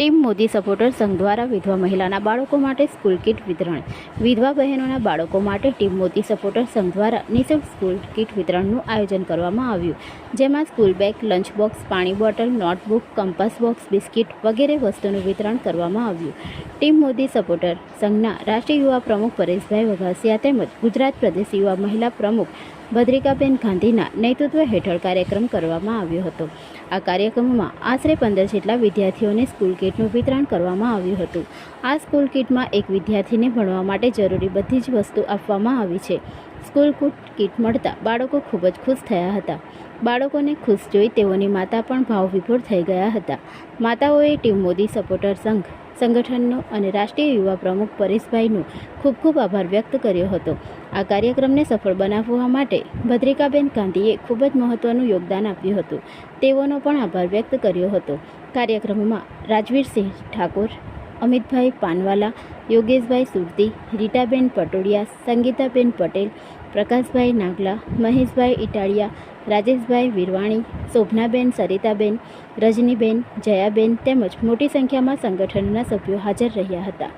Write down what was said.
Team Modi supporter સંઘ દ્વારા વિધવા મહિલાના બાળકો માટે સ્કૂલ કીટ વિતરણ. વિધવા બહેનોના બાળકો માટે ટીમ મોદી સપોર્ટર સંઘ દ્વારા નિઃશુલ્ક સ્કૂલ કીટ વિતરણનું આયોજન કરવામાં આવ્યું, જેમાં સ્કૂલ બેગ, લંચ બોક્સ, પાણી bottle, notebook, compass box, biscuit વગેરે વસ્તુનું વિતરણ કરવામાં આવ્યું. ટીમ મોદી સપોર્ટર સંઘના રાષ્ટ્રીય યુવા પ્રમુખ પરેશભાઈ વઘાસિયા તેમજ ગુજરાત પ્રદેશ યુવા મહિલા પ્રમુખ ભદ્રિકાબેન ગાંધીના નેતૃત્વ હેઠળ કાર્યક્રમ કરવામાં આવ્યો હતો. આ કાર્યક્રમમાં આશરે પંદર જેટલા વિદ્યાર્થીઓને સ્કૂલ કિટનું વિતરણ કરવામાં આવ્યું હતું. આ સ્કૂલ કિટમાં એક વિદ્યાર્થીને ભણવા માટે જરૂરી બધી જ વસ્તુ આપવામાં આવી છે. સ્કૂલ કિટ મળતા બાળકો ખૂબ જ ખુશ થયા હતા. બાળકોને ખુશ જોઈ તેઓની માતા પણ ભાવવિભોર થઈ ગયા હતા. માતાઓએ ટીમ મોદી સપોર્ટર સંઘ સંગઠનનો અને રાષ્ટ્રીય યુવા પ્રમુખ પરેશભાઈનો ખૂબ ખૂબ આભાર વ્યક્ત કર્યો હતો. આ કાર્યક્રમને સફળ બનાવવા માટે ભદ્રિકાબેન ગાંધીએ ખૂબ જ મહત્ત્વનું યોગદાન આપ્યું હતું. તેઓનો પણ આભાર વ્યક્ત કર્યો હતો. કાર્યક્રમમાં રાજવીરસિંહ ઠાકોર, અમિતભાઈ પાનવાલા, યોગેશભાઈ સુરતી, રીટાબેન પટોડિયા, સંગીતાબેન પટેલ પ્રકાશભાઈ નાગલા, મહેશભાઈ ઇટાળિયા, રાજેશભાઈ વિરવાણી, શોભનાબેન, સરિતાબેન, રજનીબેન, જયાબેન તેમજ મોટી સંખ્યામાં સંગઠનના સભ્યો હાજર રહ્યા હતા.